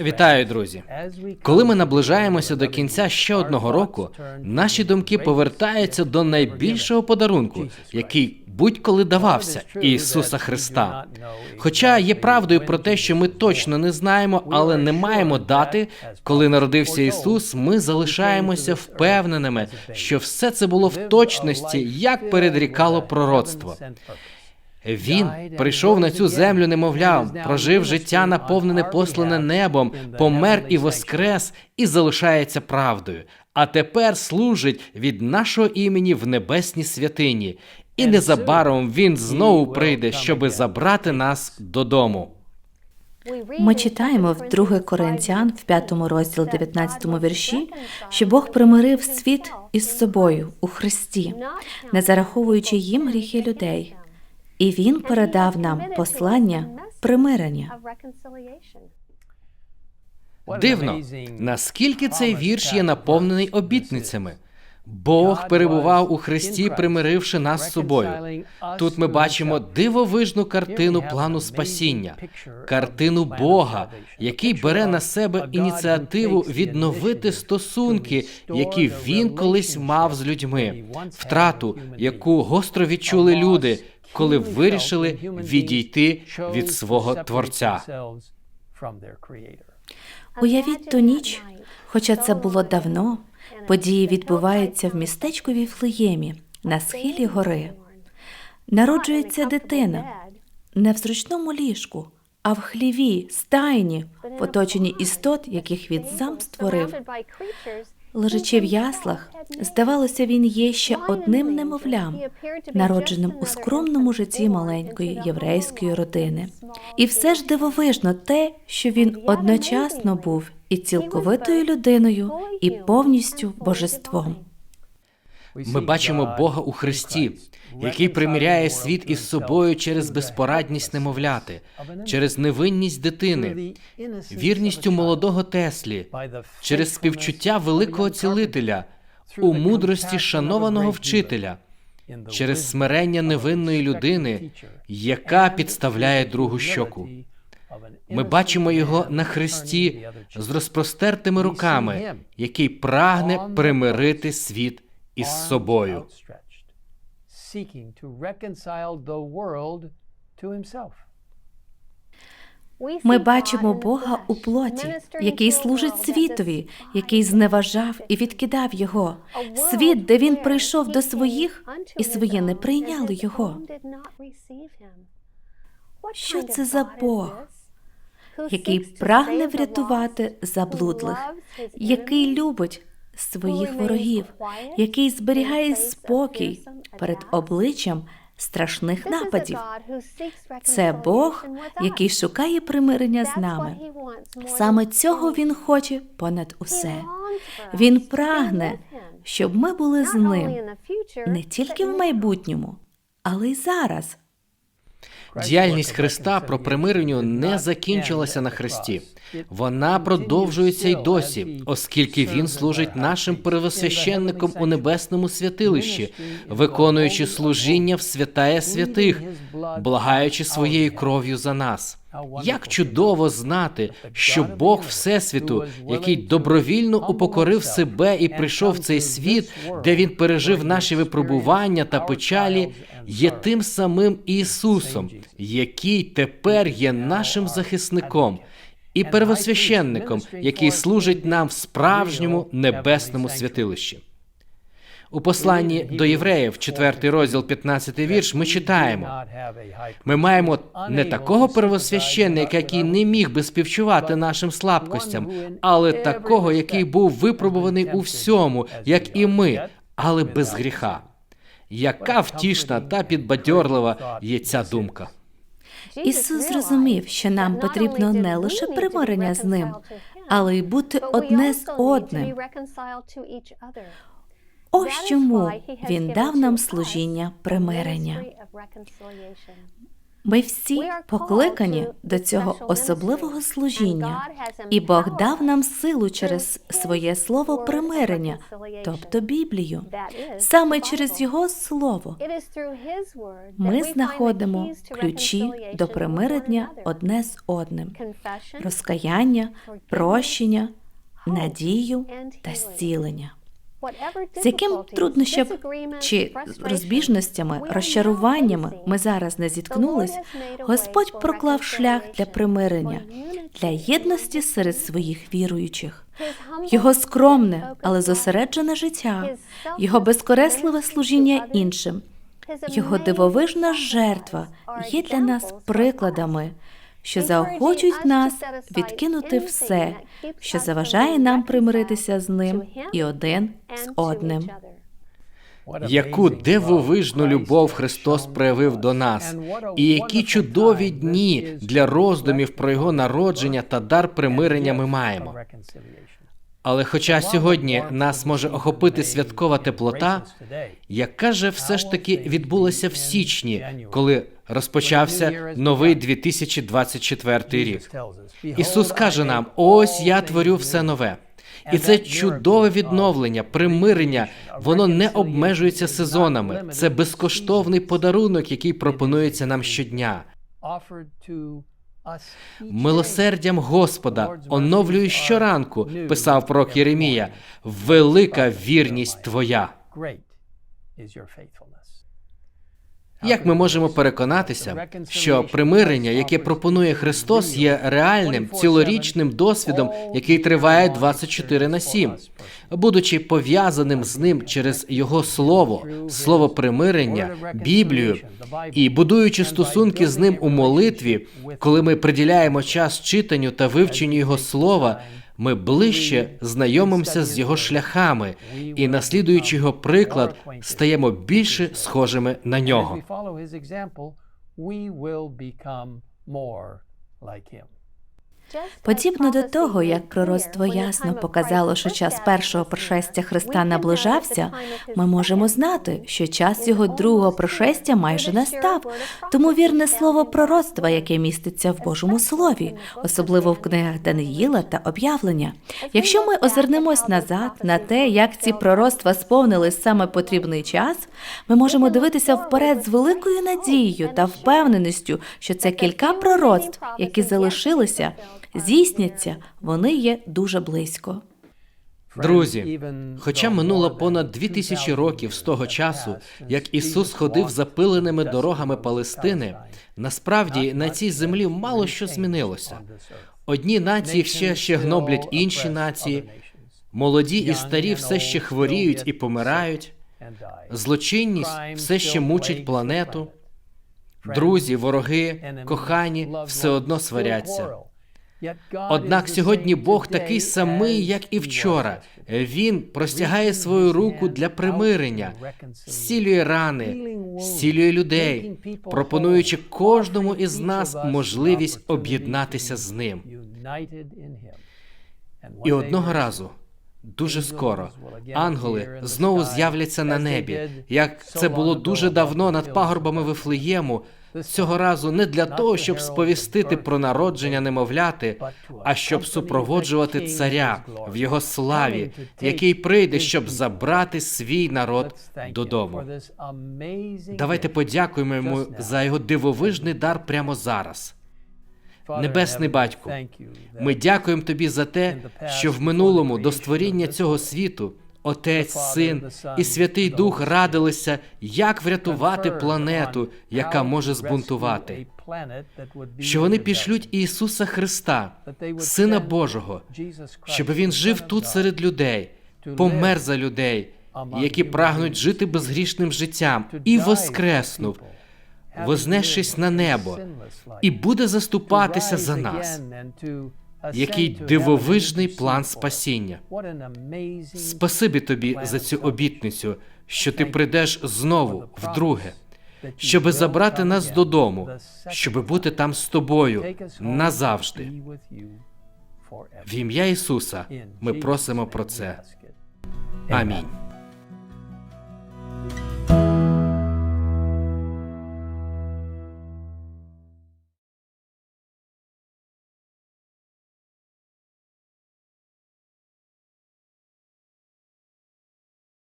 Вітаю, друзі! Коли ми наближаємося до кінця ще одного року, наші думки повертаються до найбільшого подарунку, який будь-коли давався Ісуса Христа. Хоча є правдою про те, що ми точно не знаємо, але не маємо дати, коли народився Ісус, ми залишаємося впевненими, що все це було в точності, як передрікало пророцтво. Він прийшов на цю землю немовлям, прожив життя, наповнене послане небом, помер і воскрес, і залишається правдою. А тепер служить від нашого імені в небесній святині. І незабаром він знову прийде, щоби забрати нас додому. Ми читаємо в 2 Коринтян в 5 розділі 19 вірші, що Бог примирив світ із собою у Христі, не зараховуючи їм гріхи людей. І він передав нам послання примирення. Дивно, наскільки цей вірш є наповнений обітницями. Бог перебував у Христі, примиривши нас з собою. Тут ми бачимо дивовижну картину плану спасіння, картину Бога, який бере на себе ініціативу відновити стосунки, які він колись мав з людьми, втрату, яку гостро відчули люди, коли вирішили відійти від свого творця. Уявіть ту ніч, хоча це було давно, події відбуваються в містечку Віфлеємі на схилі гори. Народжується дитина не в зручному ліжку, а в хліві, стайні, в оточенні істот, яких він сам створив. Лежачи в яслах, здавалося, він є ще одним немовлям, народженим у скромному житті маленької єврейської родини. І все ж дивовижно те, що він одночасно був і цілковитою людиною, і повністю божеством. Ми бачимо Бога у Христі, який примиряє світ із собою через безпорадність немовляти, через невинність дитини, вірністю молодого Теслі, через співчуття великого цілителя, у мудрості шанованого вчителя, через смирення невинної людини, яка підставляє другу щоку. Ми бачимо його на хресті з розпростертими руками, який прагне примирити світ із собою. Ми бачимо Бога у плоті, який служить світові, який зневажав і відкидав його. Світ, де він прийшов до своїх, і свої не прийняли його. Що це за Бог, який прагне врятувати заблудлих, який любить своїх ворогів, який зберігає спокій перед обличчям страшних нападів. Це Бог, який шукає примирення з нами. Саме цього він хоче понад усе. Він прагне, щоб ми були з ним не тільки в майбутньому, але й зараз. Діяльність Христа про примирення не закінчилася на Христі. Вона продовжується й досі, оскільки він служить нашим первосвященником у небесному святилищі, виконуючи служіння в святая святих, благаючи своєю кров'ю за нас. Як чудово знати, що Бог Всесвіту, який добровільно упокорив себе і прийшов в цей світ, де він пережив наші випробування та печалі, є тим самим Ісусом, який тепер є нашим захисником і первосвященником, який служить нам в справжньому небесному святилищі. У посланні до євреїв, 4 розділ, 15 вірш, ми читаємо: ми маємо не такого первосвященника, який не міг би співчувати нашим слабкостям, але такого, який був випробуваний у всьому, як і ми, але без гріха. Яка втішна та підбадьорлива є ця думка. Ісус зрозумів, що нам потрібно не лише примирення з ним, але й бути одне з одним. Ось чому він дав нам служіння примирення. Ми всі покликані до цього особливого служіння, і Бог дав нам силу через своє слово примирення, тобто Біблію. Саме через Його слово ми знаходимо ключі до примирення одне з одним, розкаяння, прощення, надію та зцілення. З яким труднощам чи розбіжностями, розчаруваннями ми зараз не зіткнулись, Господь проклав шлях для примирення, для єдності серед своїх віруючих. Його скромне, але зосереджене життя, його безкоресливе служіння іншим, його дивовижна жертва є для нас прикладами, що заохочують нас відкинути все, що заважає нам примиритися з ним і один з одним. Яку дивовижну любов Христос проявив до нас, і які чудові дні для роздумів про його народження та дар примирення ми маємо. Але хоча сьогодні нас може охопити святкова теплота, яка же все ж таки відбулася в січні, коли розпочався новий 2024 рік. Ісус каже нам: ось я творю все нове. І це чудове відновлення, примирення, воно не обмежується сезонами. Це безкоштовний подарунок, який пропонується нам щодня. Милосердям Господа оновлюю щоранку, писав пророк Єремія. Велика вірність твоя. Як ми можемо переконатися, що примирення, яке пропонує Христос, є реальним цілорічним досвідом, який триває 24 на 7, будучи пов'язаним з ним через його слово, слово примирення, Біблію і будуючи стосунки з ним у молитві, коли ми приділяємо час читанню та вивченню його слова. Ми ближче знайомимося з його шляхами і, наслідуючи його приклад, стаємо більше схожими на нього. Подібно до того, як пророцтво ясно показало, що час першого пришестя Христа наближався, ми можемо знати, що час його другого пришестя майже настав. Тому вірне слово пророцтва, яке міститься в Божому Слові, особливо в книгах Даниїла та об'явлення. Якщо ми озирнемось назад на те, як ці пророцтва сповнились саме потрібний час, ми можемо дивитися вперед з великою надією та впевненістю, що це кілька пророцтв, які залишилися здійсняться, вони є дуже близько. Друзі, хоча минуло понад дві тисячі років з того часу, як Ісус ходив запиленими дорогами Палестини, насправді на цій землі мало що змінилося. Одні нації все ще гноблять інші нації, молоді і старі все ще хворіють і помирають. Злочинність все ще мучить планету. Друзі, вороги, кохані все одно сваряться. Однак сьогодні Бог такий самий, як і вчора. Він простягає свою руку для примирення, зцілює рани, зцілює людей, пропонуючи кожному із нас можливість об'єднатися з ним. І одного разу. Дуже скоро ангели знову з'являться на небі, як це було дуже давно над пагорбами Вифлеєму, цього разу не для того, щоб сповістити про народження немовляти, а щоб супроводжувати царя в його славі, який прийде, щоб забрати свій народ додому. Давайте подякуємо йому за його дивовижний дар прямо зараз. Небесний батьку, ми дякуємо тобі за те, що в минулому до створіння цього світу. Отець, син і Святий Дух радилися, як врятувати планету, яка може збунтувати. Що вони пішлють Ісуса Христа, Сина Божого, щоб він жив тут серед людей, помер за людей, які прагнуть жити безгрішним життям, і воскреснув, вознесшись на небо, і буде заступатися за нас. Який дивовижний план спасіння. Спасибі тобі за цю обітницю, що ти прийдеш знову вдруге, щоби забрати нас додому, щоби бути там з тобою назавжди. В ім'я Ісуса ми просимо про це. Амінь.